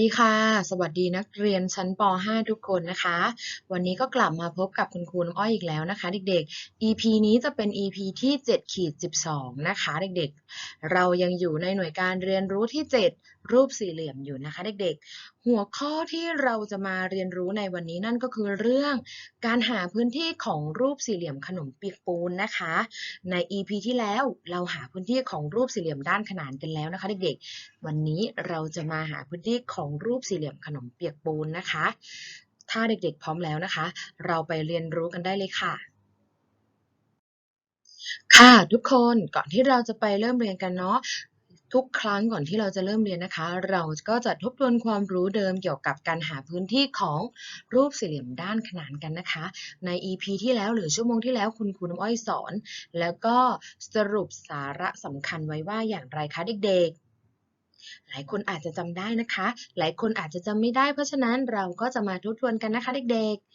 ดีค่ะ สวัสดีนักเรียนชั้นป .5 ทุกคนนะคะ วันนี้ก็กลับมาพบกับคุณครูน้ำอ้อยอีกแล้วนะคะ เด็กๆ EP นี้จะเป็น EP ที่7ขีด12 นะคะ เด็กๆ เรายังอยู่ในหน่วยการเรียนรู้ที่ 7 รูปสี่เหลี่ยมอยู่นะคะเด็กๆ หัวข้อที่เราจะมาเรียนรู้ในวันนี้นั่นก็คือเรื่องการหาพื้นที่ของรูปสี่เหลี่ยมขนมเปียกปูนนะคะ ใน EP ที่แล้วเราหาพื้นที่ของรูปสี่เหลี่ยมด้านขนานกันแล้วนะคะเด็กๆ วันนี้เราจะมาหาพื้นที่ของรูปสี่เหลี่ยมขนมเปียกปูนนะคะ ถ้าเด็กๆ พร้อมแล้วนะคะ เราไปเรียนรู้กันได้เลยค่ะค่ะทุกคนก่อนที่เราจะไปเริ่มเรียนกันเนาะ ทุกครั้งก่อนที่เราจะเริ่มเรียนนะคะ เราก็จะทบทวนความรู้เดิมเกี่ยวกับการหาพื้นที่ของรูปสี่เหลี่ยมด้านขนานกันนะคะ ใน EP ที่แล้วหรือชั่วโมงที่แล้วคุณครูน้ำอ้อยสอน แล้วก็สรุปสาระสำคัญไว้ว่าอย่างไรคะเด็กๆหลายคนอาจจะจำได้นะคะ หลายคนอาจจะจำไม่ได้ เพราะฉะนั้นเราก็จะมาทบทวนกันนะคะเด็กๆ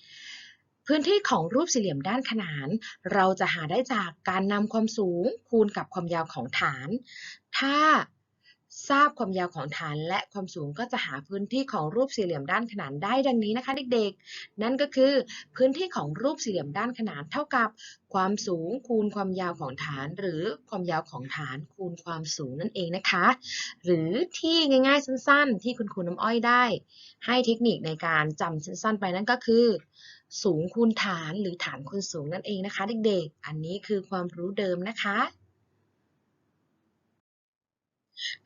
พื้นที่ของรูปสี่เหลี่ยมด้านขนาน เราจะหาได้จากการนำความสูงคูณกับความยาวของฐาน ถ้าทราบความยาวของฐานและความสูงก็จะหาพื้นที่ของรูปสี่เหลี่ยมด้านขนานได้ดังนี้นะคะเด็กๆ นั่นก็คือพื้นที่ของรูปสี่เหลี่ยมด้านขนานเท่ากับ ความสูงคูณความยาวของฐาน หรือความยาวของฐานคูณความสูงนั่นเองนะคะ หรือที่ง่ายๆสั้นๆ ที่คุณครูน้ำอ้อยได้ ให้เทคนิคในการจำสั้นๆไปนั่นก็คือ สูงคูณฐานหรือฐานคูณสูงนั่นเองนะคะเด็กๆ อันนี้คือความรู้เดิมนะคะ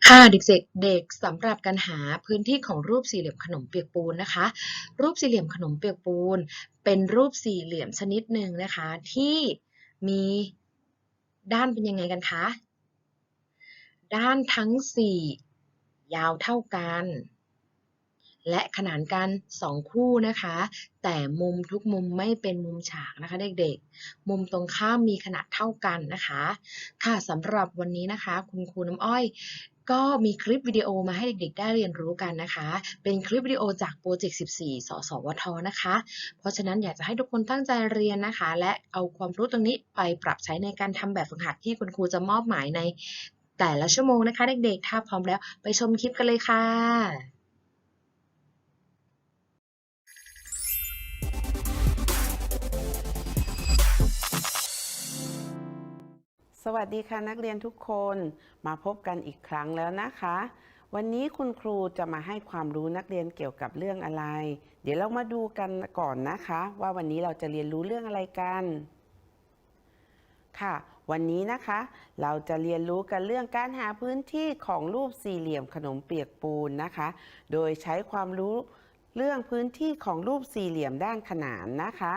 ค่ะเด็กๆเด็กสำหรับการหาพื้นที่ของรูปสี่เหลี่ยมขนมเปียกปูนนะคะ รูปสี่เหลี่ยมขนมเปียกปูน เป็นรูปสี่เหลี่ยมชนิดหนึ่งนะคะ ที่มีด้านเป็นยังไงกันคะ ด้านทั้งสี่ยาวเท่ากัน และขนานกันสองคู่นะคะ แต่มุมทุกมุมไม่เป็นมุมฉากนะคะเด็กๆ มุมตรงข้ามมีขนาดเท่ากันนะคะ ค่ะสำหรับวันนี้นะคะ คุณครูน้ำอ้อย ก็มีคลิปวิดีโอมาให้เด็กๆ ได้เรียนรู้กันนะคะ เป็นคลิปวิดีโอจากโปรเจกต์ 14 สสวท นะคะ เพราะฉะนั้นอยากจะให้ทุกคนตั้งใจเรียนนะคะ และเอาความรู้ตรงนี้ไปปรับใช้ในการทำแบบฝึกหัดที่คุณครูจะมอบหมายในแต่ละชั่วโมงนะคะเด็กๆ ถ้าพร้อมแล้วไปชมคลิปกันเลยค่ะ สวัสดีค่ะนักเรียนทุกคนมาพบกันอีกครั้งแล้วนะคะ วันนี้คุณครูจะมาให้ความรู้นักเรียนเกี่ยวกับเรื่องอะไร เดี๋ยวเรามาดูกันก่อนนะคะ ว่าวันนี้เราจะเรียนรู้เรื่องอะไรกัน ค่ะ วันนี้นะคะ เราจะเรียนรู้กันเรื่องการหาพื้นที่ของรูปสี่เหลี่ยมขนมเปียกปูนนะคะ โดยใช้ความรู้เรื่องพื้นที่ของรูปสี่เหลี่ยมด้านขนานนะคะ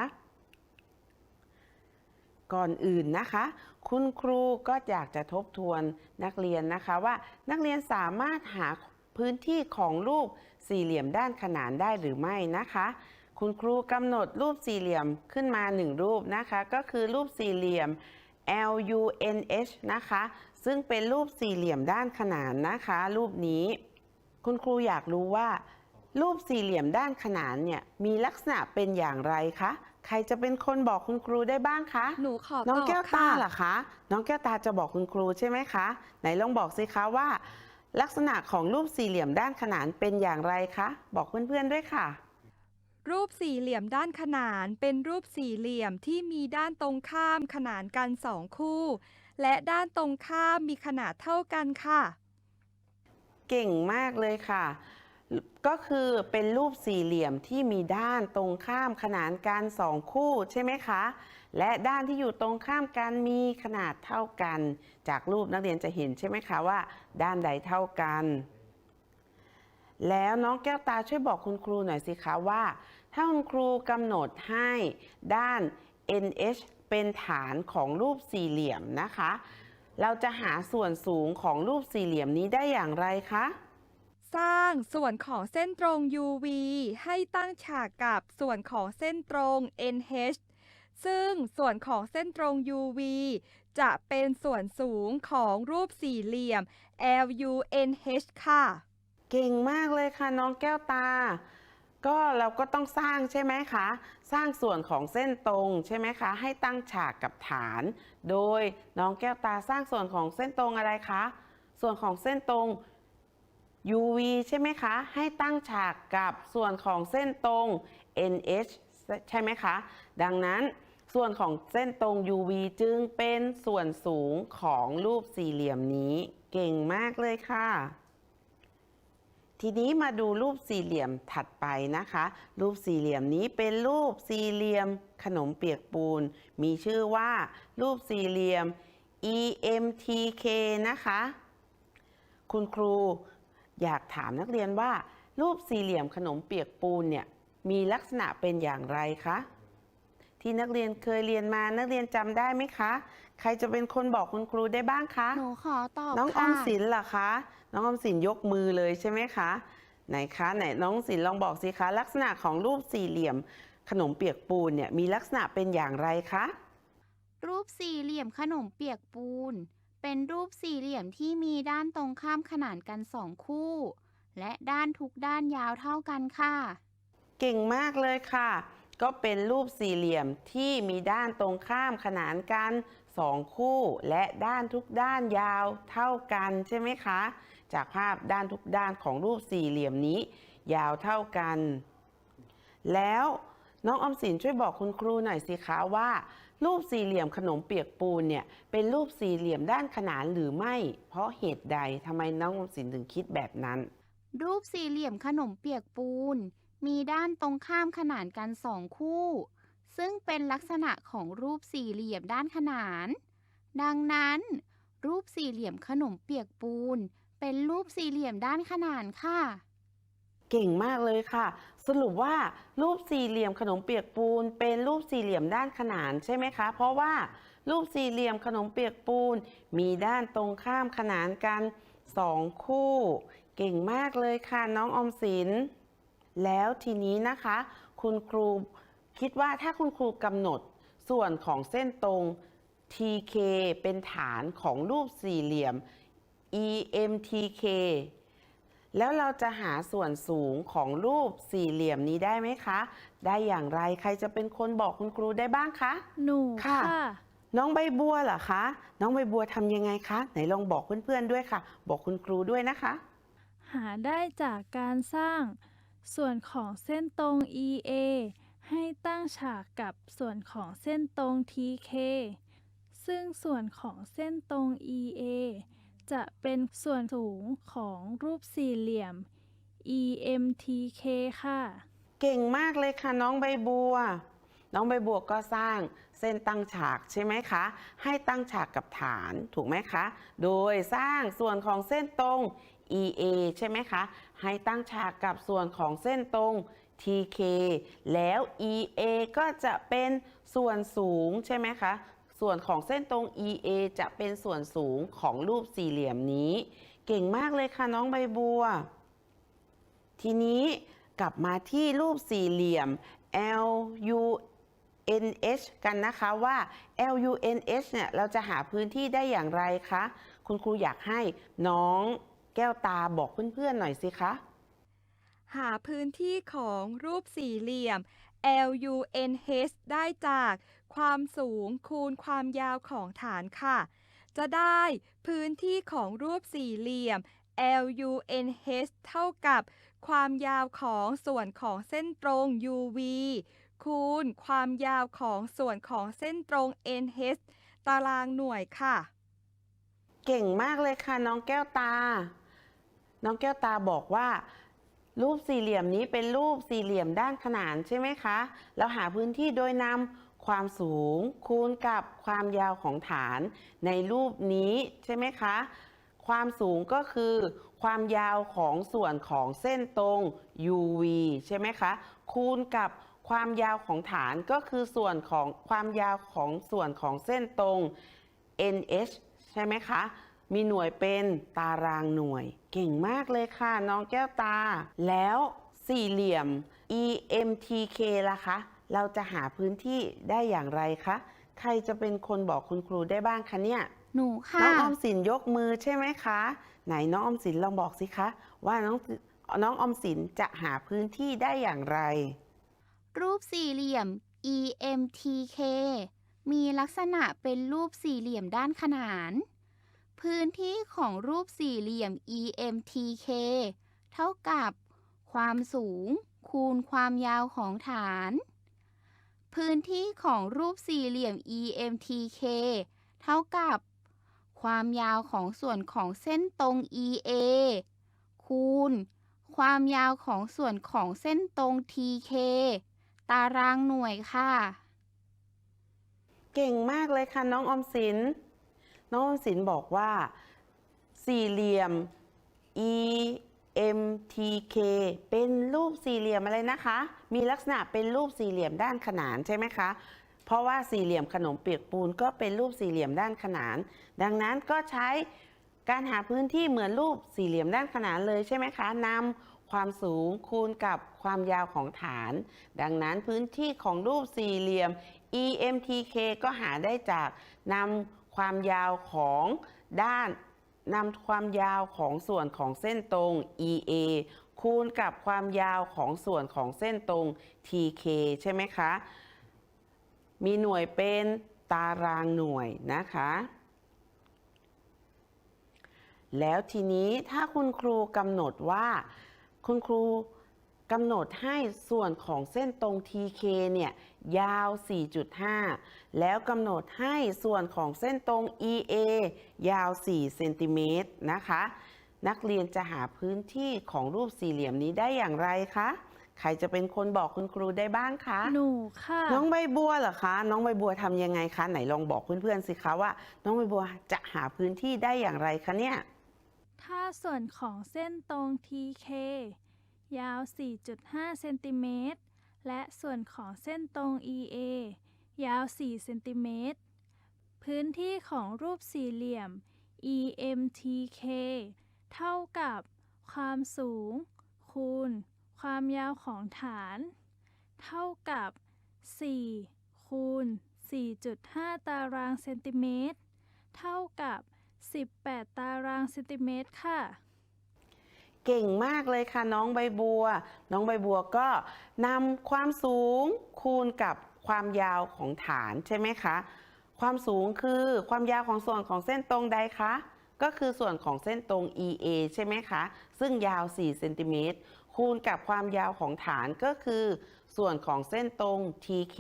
ก่อนอื่นนะคะ คุณครูก็อยากจะทบทวนนักเรียนนะคะว่านักเรียนสามารถหาพื้นที่ของรูปสี่เหลี่ยมด้านขนานได้หรือไม่นะคะ คุณครูกำหนดรูปสี่เหลี่ยมขึ้นมาหนึ่งรูปนะคะ ก็คือรูปสี่เหลี่ยม LUNH นะคะ ซึ่งเป็นรูปสี่เหลี่ยมด้านขนานนะคะ รูปนี้ คุณครูอยากรู้ว่า รูปสี่เหลี่ยมด้านขนานเนี่ยมีลักษณะเป็นอย่างไรคะ ใครจะเป็นคนบอกคุณครูได้บ้างคะ หนูขอน้องตอบแก้วตาค่ะเหรอคะ น้องแก้วตาจะบอกคุณครูใช่ไหมคะ ไหนลองบอกสิคะว่า ลักษณะของรูปสี่เหลี่ยมด้านขนานเป็นอย่างไรคะ บอกเพื่อนๆด้วยค่ะ รูปสี่เหลี่ยมด้านขนานเป็นรูปสี่เหลี่ยมที่มีด้านตรงข้ามขนานกันสองคู่ และด้านตรงข้ามมีขนาดเท่ากันค่ะ เก่งมากเลยค่ะ ก็คือเป็นรูปสี่เหลี่ยมที่มีด้านตรงข้ามขนานกันสองคู่ใช่ไหมคะ และด้านที่อยู่ตรงข้ามกันมีขนาดเท่ากัน จากรูปนักเรียนจะเห็นใช่ไหมคะว่า ด้านใดเท่ากัน แล้วน้องแก้วตาช่วยบอกคุณครูหน่อยสิคะว่า ถ้าคุณครูกำหนดให้ด้าน NH เป็นฐานของรูปสี่เหลี่ยมนะคะ เราจะหาส่วนสูงของรูปสี่เหลี่ยมนี้ได้อย่างไรคะ สร้างส่วนของเส้นตรง UV ให้ตั้งฉากกับส่วนของเส้นตรง NH ซึ่งส่วนของเส้นตรง UV จะเป็นส่วนสูงของรูปสี่เหลี่ยม LUNH ค่ะ เก่งมากเลยค่ะน้องแก้วตา ก็เราก็ต้องสร้างใช่ไหมคะ สร้างส่วนของเส้นตรงใช่ไหมคะ ให้ตั้งฉากกับฐาน โดยน้องแก้วตาสร้างส่วนของเส้นตรงอะไรคะ ส่วนของเส้นตรง UV ใช่ไหมคะ ให้ตั้งฉากกับส่วนของเส้นตรง NH ใช่ไหมคะ ดังนั้นส่วนของเส้นตรง UV จึงเป็นส่วนสูงของรูปสี่เหลี่ยมนี้ เก่งมากเลยค่ะ ทีนี้มาดูรูปสี่เหลี่ยมถัดไปนะคะ รูปสี่เหลี่ยมนี้เป็นรูปสี่เหลี่ยมขนมเปียกปูน มีชื่อว่า รูปสี่เหลี่ยม EMTK นะคะ คุณครู อยากถามนักเรียนว่า รูปสี่เหลี่ยมขนมเปียกปูนเนี่ยมีลักษณะเป็นอย่างไรคะที่นักเรียนเคยเรียนมานักเรียนจำได้ไหมคะ ใครจะเป็นคนบอกคุณครูได้บ้างคะหนูขอตอบน้องอค่ะอมสินเหรอคะ น้องออมสินยกมือเลยใช่ไหมคะไหนคะไหนน้องออมสินลองบอกสิคะ ลักษณะของรูปสี่เหลี่ยม ขนมเปียกปูนเนี่ยมีลักษณะเป็นอย่างไรคะรูปสี่เหลี่ยมขนมเปียกปูน เป็นรูปสี่เหลี่ยมที่มีด้านตรงข้ามขนานกันสองคู่ และด้านทุกด้านยาวเท่ากันค่ะ เก่งมากเลยค่ะ ก็เป็นรูปสี่เหลี่ยมที่มีด้านตรงข้ามขนานกันสองคู่ และด้านทุกด้านยาวเท่ากันใช่ไหมคะ จากภาพด้านทุกด้านของรูปสี่เหลี่ยมนี้ ยาวเท่ากัน แล้วน้องออมสินช่วยบอกคุณครูหน่อยสิคะว่า รูปสี่เหลี่ยมขนมเปียกปูนเนี่ยเป็นรูปสี่เหลี่ยมด้านขนานหรือไม่ เพราะเหตุใดทำไมน้องอมสินถึงคิดแบบนั้น รูปสี่เหลี่ยมขนมเปียกปูน มีด้านตรงข้ามขนานกันสองคู่ ซึ่งเป็นลักษณะของรูปสี่เหลี่ยมด้านขนาน ดังนั้น รูปสี่เหลี่ยมขนมเปียกปูน เป็นรูปสี่เหลี่ยมด้านขนานค่ะ เก่งมากเลยค่ะ สรุปว่ารูปสี่เหลี่ยมขนมเปียกปูน เป็นรูปสี่เหลี่ยมด้านขนานใช่ไหมคะ เพราะว่ารูปสี่เหลี่ยมขนมเปียกปูน มีด้านตรงข้ามขนานกันสองคู่ เก่งมากเลยค่ะน้องอมสิน แล้วทีนี้นะคะ คุณครูคิดว่าถ้าคุณครูกำหนดส่วนของเส้นตรง TK เป็นฐานของรูปสี่เหลี่ยม EMTK แล้วเราจะหาส่วนสูงของรูปสี่เหลี่ยมนี้ได้ไหมคะ ได้อย่างไรใครจะเป็นคนบอกคุณครูได้บ้างคะ หนูค่ะค่ะ น้องใบบัวเหรอคะ น้องใบบัวทำยังไงคะ ไหนลองบอกเพื่อนๆด้วยค่ะ บอกคุณครูด้วยนะคะ หาได้จากการสร้าง ส่วนของเส้นตรง EA ให้ตั้งฉากกับส่วนของเส้นตรง TK ซึ่งส่วนของเส้นตรง EA จะเป็นส่วนสูงของรูปสี่เหลี่ยม EMTK ค่ะ เก่งมากเลยค่ะน้องใบบัว น้องใบบัวก็สร้างเส้นตั้งฉากใช่ไหมคะ ให้ตั้งฉากกับฐานถูกไหมคะ โดยสร้างส่วนของเส้นตรง EA ใช่ไหมคะ ให้ตั้งฉากกับส่วนของเส้นตรง TK แล้ว EA ก็จะเป็นส่วนสูงใช่ไหมคะ ส่วนของเส้นตรง EA จะเป็นส่วนสูงของรูปสี่เหลี่ยมนี้ เก่งมากเลยค่ะน้องใบบัว ทีนี้กลับมาที่รูปสี่เหลี่ยม LUNH กันนะคะว่า LUNH เนี่ยเราจะหาพื้นที่ได้อย่างไรคะ คุณครูอยากให้น้องแก้วตาบอกเพื่อนๆหน่อยสิคะ หาพื้นที่ของรูปสี่เหลี่ยม LUNH ได้จากความสูงคูณความยาวของฐานค่ะ จะได้พื้นที่ของรูปสี่เหลี่ยม LUNH เท่ากับ ความยาวของส่วนของเส้นตรง UV คูณความยาวของส่วนของเส้นตรง NH ตารางหน่วยค่ะ เก่งมากเลยค่ะน้องแก้วตา น้องแก้วตาบอกว่า รูปสี่เหลี่ยมนี้เป็นรูปสี่เหลี่ยมด้านขนานใช่ไหมคะ เราหาพื้นที่โดยนำความสูงคูณกับความยาวของฐานในรูปนี้ใช่ไหมคะ ความสูงก็คือ ความยาวของส่วนของเส้นตรง UV ใช่ไหมคะ คูณกับความยาวของฐานก็คือส่วนของความยาวของส่วนของเส้นตรง NH ใช่ไหมคะ มีหน่วยเป็นตารางหน่วย เก่งมากเลยค่ะ น้องแก้วตา แล้วสี่เหลี่ยม EMTK ล่ะคะ เราจะหาพื้นที่ได้อย่างไรคะ ใครจะเป็นคนบอกคุณครูได้บ้างคะเนี่ย หนูค่ะ น้องออมสินยกมือใช่ไหมคะ ไหนน้องออมสินลองบอกสิคะ ว่าน้องน้องออมสินจะหาพื้นที่ได้อย่างไร รูปสี่เหลี่ยม EMTK มีลักษณะเป็นรูปสี่เหลี่ยมด้านขนาน พื้นที่ของรูปสี่เหลี่ยม EMTK เท่ากับ ความสูง คูณความยาวของฐาน พื้นที่ของรูปสี่เหลี่ยม EMTK เท่ากับ ความยาวของส่วนของเส้นตรง EA คูณ ความยาวของส่วนของเส้นตรง TK ตารางหน่วยค่ะ เก่งมากเลยค่ะน้องอมสิน น้องออมสินบอกว่าสี่เหลี่ยม EMTK เป็นรูปสี่เหลี่ยมอะไรนะคะ มีลักษณะเป็นรูปสี่เหลี่ยมด้านขนานใช่ไหมคะ เพราะว่าสี่เหลี่ยมขนมเปียกปูนก็เป็นรูปสี่เหลี่ยมด้านขนาน ดังนั้นก็ใช้การหาพื้นที่เหมือนรูปสี่เหลี่ยมด้านขนานเลยใช่ไหมคะนำความสูงคูณกับความยาวของฐาน ดังนั้นพื้นที่ของรูปสี่เหลี่ยม EMTK ก็หาได้จากนำ ความยาวของด้านนำความยาวของส่วนของเส้นตรง EA คูณกับความยาวของส่วนของเส้นตรง TK ใช่ไหมคะ มีหน่วยเป็นตารางหน่วยนะคะ แล้วทีนี้ถ้าคุณครูกำหนดว่า คุณครู กำหนดให้ส่วนของเส้นตรง TK เนี่ยยาว 4.5 แล้วกำหนดให้ส่วนของเส้นตรง EA ยาว 4 เซนติเมตรนะคะ นักเรียนจะหาพื้นที่ของรูปสี่เหลี่ยมนี้ได้อย่างไรคะ ใครจะเป็นคนบอกคุณครูได้บ้างคะ หนูค่ะ น้องใบบัวเหรอคะ น้องใบบัวทำยังไงคะ ไหนลองบอกเพื่อนๆสิคะว่า น้องใบบัวจะหาพื้นที่ได้อย่างไรคะเนี่ย ถ้าส่วนของเส้นตรง TK ยาว 4.5 เซนติเมตร และส่วนของเส้นตรง EA ยาว 4 เซนติเมตร พื้นที่ของรูปสี่เหลี่ยม EMTK เท่ากับ ความสูง คูณ ความยาวของฐาน เท่ากับ 4 คูณ 4.5 ตารางเซนติเมตร เท่ากับ 18 ตารางเซนติเมตรค่ะ เก่งมากเลยค่ะน้องใบบัว น้องใบบัวก็นำความสูงคูณกับความยาวของฐานใช่ไหมคะ ความสูงคือความยาวของส่วนของเส้นตรงใดคะ ก็คือส่วนของเส้นตรง EA ใช่ไหมคะ ซึ่งยาว4เซนติเมตรคูณกับความยาวของฐานก็คือ ส่วนของเส้นตรง TK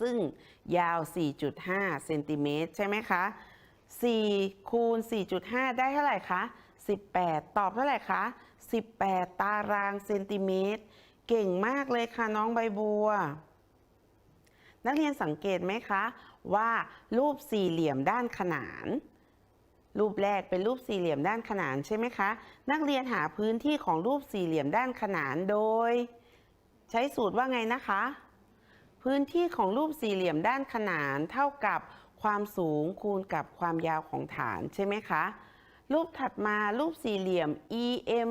ซึ่งยาว 4.5เซนติเมตรใช่ไหมคะ 4 คูณ 4.5 ได้เท่าไหร่คะ 18 ตอบเท่าไหร่คะ 18 ตารางเซนติเมตร เก่งมากเลยค่ะน้องใบบัว นักเรียนสังเกตไหมคะ ว่ารูปสี่เหลี่ยมด้านขนาน รูปแรกเป็นรูปสี่เหลี่ยมด้านขนานใช่ไหมคะ นักเรียนหาพื้นที่ของรูปสี่เหลี่ยมด้านขนานโดย ใช้สูตรว่าไงนะคะ พื้นที่ของรูปสี่เหลี่ยมด้านขนานเท่ากับความสูงคูณกับความยาวของฐานใช่ไหมคะ รูปถัดมารูปสี่เหลี่ยม EM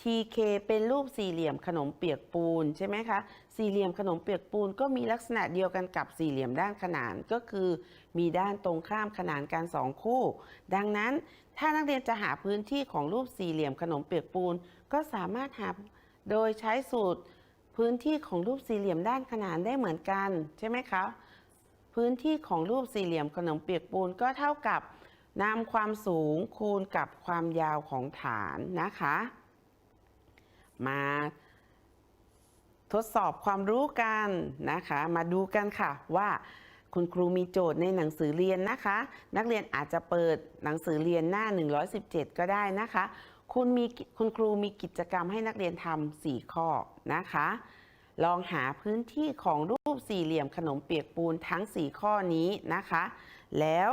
TK เป็นรูปสี่เหลี่ยมขนมเปียกปูนใช่ไหมคะ สี่เหลี่ยมขนมเปียกปูนก็มีลักษณะเดียวกันกับสี่เหลี่ยมด้านขนานก็คือ มีด้านตรงข้ามขนานกันสองคู่ ดังนั้นถ้านักเรียนจะหาพื้นที่ของรูปสี่เหลี่ยมขนมเปียกปูน ก็สามารถหาโดยใช้สูตรพื้นที่ของรูปสี่เหลี่ยมด้านขนานได้เหมือนกันใช่ไหมคะ พื้นที่ของรูปสี่เหลี่ยมขนมเปียกปูนก็เท่ากับ นำความสูงคูณกับความยาวของฐานนะคะ มาทดสอบความรู้กันนะคะ มาดูกันค่ะว่าคุณครูมีโจทย์ในหนังสือเรียนนะคะ นักเรียนอาจจะเปิดหนังสือเรียนหน้า 117 ก็ได้นะคะ คุณมีคุณครูมีกิจกรรมให้นักเรียนทำ4ข้อนะคะ ลองหาพื้นที่ของรูปสี่เหลี่ยมขนมเปียกปูนทั้ง 4 ข้อนี้นะคะ แล้ว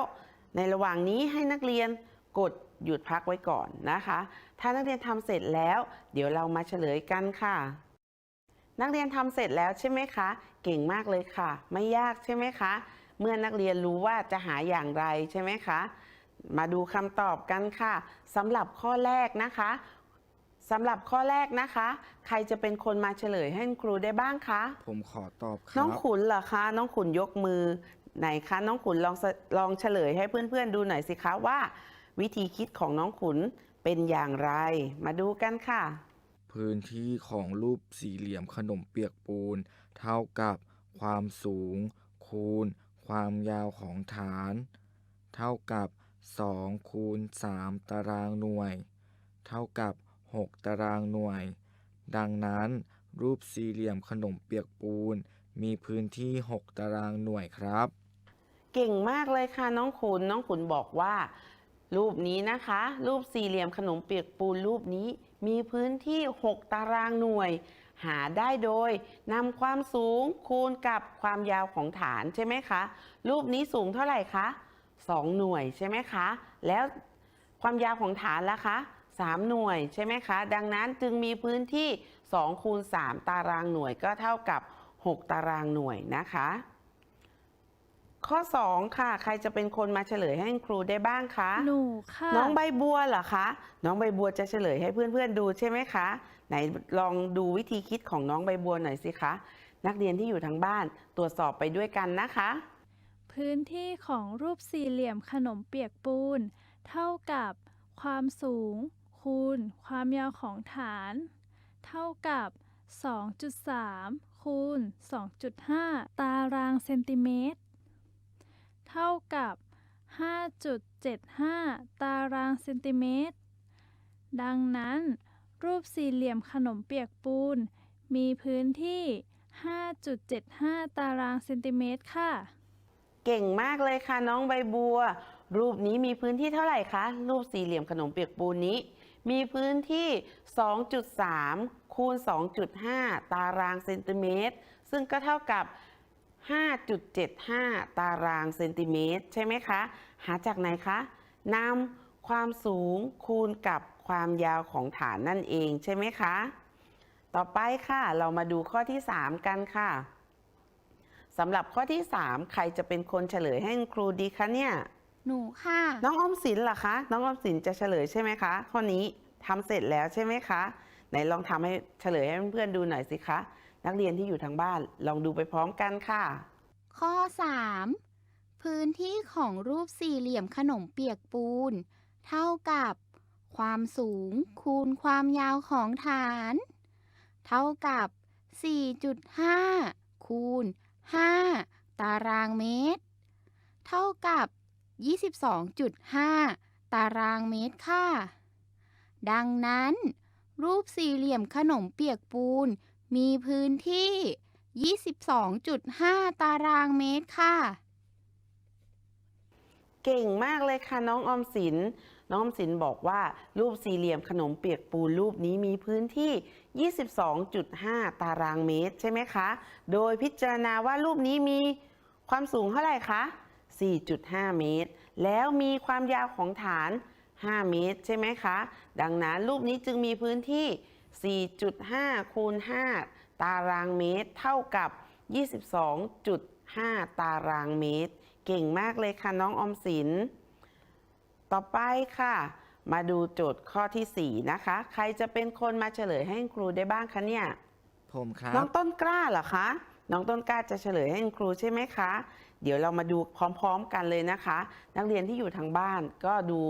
ในระหว่างนี้ให้นักเรียนกดหยุดพักไว้ก่อนนะคะ ถ้านักเรียนทำเสร็จแล้ว เดี๋ยวเรามาเฉลยกันค่ะ นักเรียนทำเสร็จแล้วใช่ไหมคะ เก่งมากเลยค่ะ ไม่ยากใช่ไหมคะ เมื่อนักเรียนรู้ว่าจะหาอย่างไรใช่ไหมคะ มาดูคำตอบกันค่ะสำหรับข้อแรกนะคะ สำหรับข้อแรกนะคะ ใครจะเป็นคนมาเฉลยให้คุณครูได้บ้างคะ ผมขอตอบคน้รัองบขุนเหรอคะ น้องขุนยกมือไหนคะน้องขุนลองสลองเฉลยให้เพื่อนๆดูหน่อยสิคะว่า วิธีคิดของน้องขุนเป็นอย่างไร มาดูกันค่ะ พื้นที่ของรูปสี่เหลี่ยมขนมเปียกปูน เท่ากับความสูง คูณ ความยาวของฐาน เท่ากับ 2 คูณ 3 ตารางหน่วย เท่ากับ 6 ตารางหน่วย ดังนั้น รูปสี่เหลี่ยมขนมเปียกปูน มีพื้นที่ 6 ตารางหน่วยครับ เก่งมากเลยค่ะน้องขุนน้องขุนบอกว่า รูปนี้นะคะ รูปสี่เหลี่ยมขนมเปียกปูนรูปนี้มีพื้นที่ 6 ตารางหน่วย หาได้โดยนำความสูงคูณกับความยาวของฐานใช่ไหมคะ รูปนี้สูงเท่าไหร่คะ 2 หน่วยใช่ไหมคะ แล้วความยาวของฐานล่ะคะ 3 หน่วยใช่ไหมคะ ดังนั้นจึงมีพื้นที่2คูณ3ตารางหน่วยก็เท่ากับ 6 ตารางหน่วยนะคะ ข้อ 2 ค่ะ ใครจะเป็นคนมาเฉลยให้คุณครูได้บ้างคะหนูค่ะ น้องใบบัวเหรอคะ น้องใบบัวจะเฉลยให้เพื่อนๆดูใช่ไหมคะ ไหนลองดูวิธีคิดของน้องใบบัวหน่อยสิคะ นักเรียนที่อยู่ทางบ้านตรวจสอบไปด้วยกันนะคะ พื้นที่ของรูปสี่เหลี่ยมขนมเปียกปูน เท่ากับความสูง คูณ ความยาวของฐาน เท่ากับ 2.3 คูณ 2.5 ตารางเซนติเมตร เท่ากับ 5.75 ตารางเซนติเมตร ดังนั้น รูปสี่เหลี่ยมขนมเปียกปูน มีพื้นที่ 5.75 ตารางเซนติเมตรค่ะ เก่งมากเลยค่ะน้องใบบัว รูปนี้มีพื้นที่เท่าไหร่คะ รูปสี่เหลี่ยมขนมเปียกปูนนี้ มีพื้นที่ 2.3 คูณ 2.5 ตารางเซนติเมตร ซึ่งก็เท่ากับ 5.75 ตารางเซนติเมตร ใช่ไหมคะ หาจากไหนคะนำความสูงคูณกับความยาวของฐานนั่นเองใช่ไหมคะ ต่อไปค่ะ เรามาดูข้อที่ 3 กันค่ะสำหรับข้อที่ 3 ใครจะเป็นคนเฉลยให้คุณครูดีคะเนี่ย หนูค่ะ น้องออมสินเหรอคะ น้องออมสินจะเฉลยใช่ไหมคะ ข้อนี้ทำเสร็จแล้วใช่ไหมคะ ไหนลองทำให้เฉลยให้เพื่อนๆดูหน่อยสิคะ นักเรียนที่อยู่ทางบ้านลองดูไปพร้อมกันค่ะ ข้อ 3 พื้นที่ของรูปสี่เหลี่ยมขนมเปียกปูน เท่ากับ ความสูงคูณความยาวของฐาน เท่ากับ 4.5 คูณ 5 ตารางเมตร เท่ากับ 22.5 ตารางเมตรค่ะ ดังนั้น รูปสี่เหลี่ยมขนมเปียกปูน มีพื้นที่ 22.5 ตารางเมตรค่ะ เก่งมากเลยค่ะน้องออมสิน น้องออมสินบอกว่า รูปสี่เหลี่ยมขนมเปียกปูนรูปนี้มีพื้นที่ 22.5 ตารางเมตรใช่ไหมคะ โดยพิจารณาว่ารูปนี้มีความสูงเท่าไหร่คะ 4.5 เมตร แล้วมีความยาวของฐาน 5 เมตร ใช่ไหมคะ ดังนั้นรูปนี้จึงมีพื้นที่ 4.5 คูณ 5 ตารางเมตร เท่ากับ 22.5 ตารางเมตร เก่งมากเลยค่ะน้องออมสิน ต่อไปค่ะ มาดูโจทย์ข้อที่ 4 นะคะ ใครจะเป็นคนมาเฉลยให้คุณครูได้บ้างคะเนี่ย ผมครัน้อบงต้นกล้าเหรอคะ น้องต้นกล้าจะเฉลยให้คุณครูใช่ไหมคะ เดี๋ยวเรามาดูพร้อมๆกันเลยนะคะ นักเรียนที่อยู่ทางบ้านก็ดู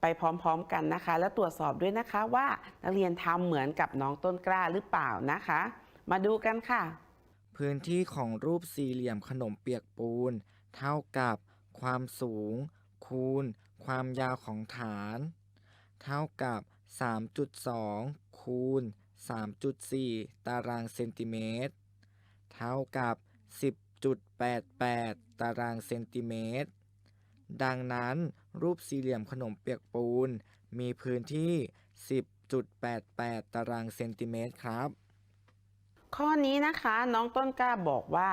ไปพร้อมๆกันนะคะ แล้วตรวจสอบด้วยนะคะว่านักเรียนทำเหมือนกับน้องต้นกล้าหรือเปล่านะคะ มาดูกันค่ะ พื้นที่ของรูปสี่เหลี่ยมขนมเปียกปูน เท่ากับ ความสูง คูณ ความยาวของฐาน เท่ากับ 3.2 คูณ 3.4 ตารางเซนติเมตร เท่ากับ 1.88 ตารางเซนติเมตร ดังนั้นรูปสี่เหลี่ยมขนมเปียกปูน มีพื้นที่ 10.88 ตารางเซนติเมตรครับ ข้อนี้นะคะน้องต้นกล้าบอกว่า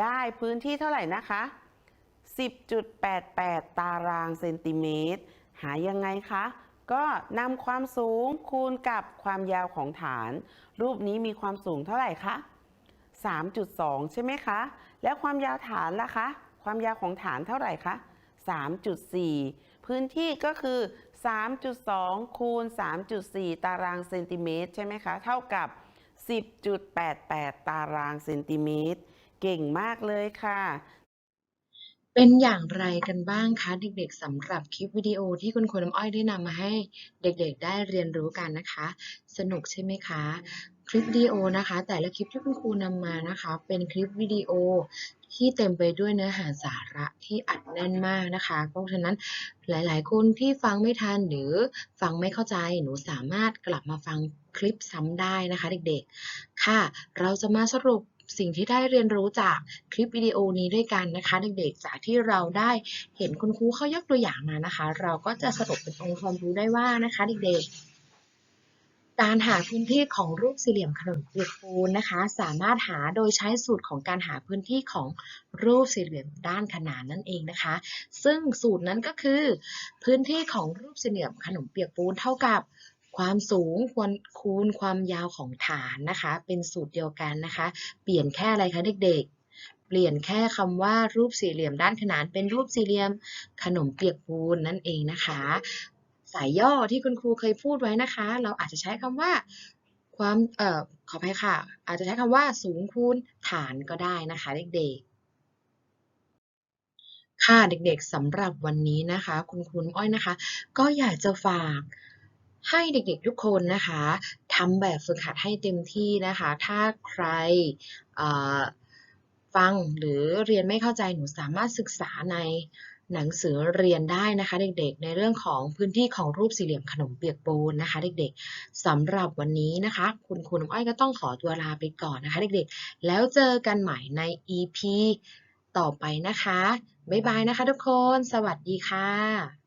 ได้พื้นที่เท่าไหร่นะคะ 10.88 ตารางเซนติเมตร หายังไงคะก็นำความสูงคูณกับความยาวของฐาน รูปนี้มีความสูงเท่าไหร่คะ 3.2 ใช่ไหมคะ แล้วความยาวฐานล่ะคะ ความยาวของฐานเท่าไหร่คะ 3.4 พื้นที่ก็คือ 3.2 คูณ 3.4 ตารางเซนติเมตรใช่ไหมคะ เท่ากับ 10.88 ตารางเซนติเมตร เก่งมากเลยค่ะเป็นอย่างไรกันบ้างคะเด็กๆสำหรับคลิปวิดีโอที่คุณครูน้ำอ้อยได้นำมาให้เด็กๆได้เรียนรู้กันนะคะ สนุกใช่ไหมคะ ลิปวิดีโอนะคะ แต่ละคลิปที่คุณครูนำมานะคะ เป็นคลิปวิดีโอที่เต็มไปด้วยเนื้อหาสาระที่อัดแน่นมากนะคะ เพราะฉะนั้นหลาย ๆ คนที่ฟังไม่ทันหรือฟังไม่เข้าใจหนูสามารถกลับมาฟังคลิปซ้ำได้นะคะ เด็ก ๆ ค่ะ เราจะมาสรุปสิ่งที่ได้เรียนรู้จากคลิปวิดีโอนี้ด้วยกันนะคะ เด็กๆ จากที่เราได้เห็นคุณครูเขายกตัวอย่างมานะคะ เราก็จะสรุปเป็นองค์ความรู้ได้ว่านะคะ เด็กๆ การหาพื้นที่ของรูปสี่เหลี่ยมขนมเปียกปูนนะคะ สามารถหาโดยใช้สูตรของการหาพื้นที่ของรูปสี่เหลี่ยมด้านขนานนั่นเองนะคะ ซึ่งสูตรนั้นก็คือ พื้นที่ของรูปสี่เหลี่ยมขนมเปียกปูนเท่ากับความสูงควรคูณความยาวของฐานนะคะ เป็นสูตรเดียวกันนะคะ เปลี่ยนแค่อะไรคะเด็กๆ เปลี่ยนแค่คำว่ารูปสี่เหลี่ยมด้านขนานเป็นรูปสี่เหลี่ยมขนมเปียกปูนนั่นเองนะคะ สายย่อที่คุณครูเคยพูดไว้นะคะ เราอาจจะใช้คำว่าความเอ่อขออภัยค่ะ อาจจะใช้คำว่าสูงคูณฐานก็ได้นะคะเด็กๆ ค่ะเด็กๆสำหรับวันนี้นะคะ คุณครูอ้อยนะคะ ก็อยากจะฝากให้เด็กๆทุกคนนะคะทำแบบฝึกหัดให้เต็มที่นะคะ ถ้าใครฟังหรือเรียนไม่เข้าใจหนูสามารถศึกษาใน หนังสือเรียนได้นะคะเด็กๆ ในเรื่องของพื้นที่ของรูปสี่เหลี่ยมขนมเปียกปูนนะคะ เด็กๆสำหรับวันนี้นะคะ คุณครูน้ำอ้อยก็ต้องขอตัวลาไปก่อนนะคะ เด็กๆ แล้วเจอกันใหม่ใน EP ต่อไปนะคะ บ๊ายบายนะคะทุกคน สวัสดีค่ะ